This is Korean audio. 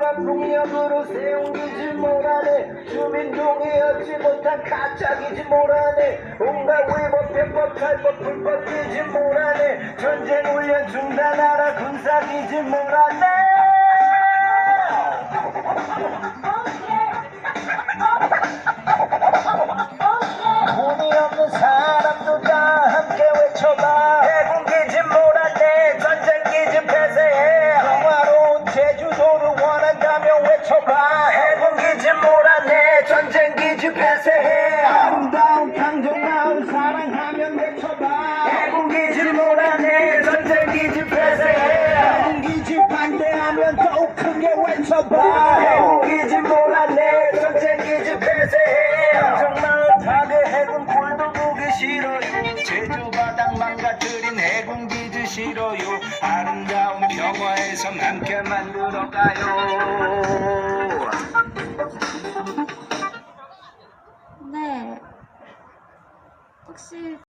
제발 폭력으로 세운 기지 몰아내 주민 동의하지 못한 가짜기지 몰아내 온갖 위법 편법 탈법 불법 기지 몰아내 전쟁 훈련 중단하라. 군사기지 몰아내 폐쇄해 아름다운 강정마을 사랑하면 외쳐봐. 해군기지 몰아내 전쟁기지 폐쇄해 해군기지 반대하면 더욱 크게 외쳐봐. 해군기지 몰아내 전쟁기지 폐쇄해 강정마을 파괴 해군 꼴도 보기 싫어요. 제주 바닥 망가뜨린 해군 기지 싫어요. 아름다운 평화의 섬 함께 만들어가요 혹시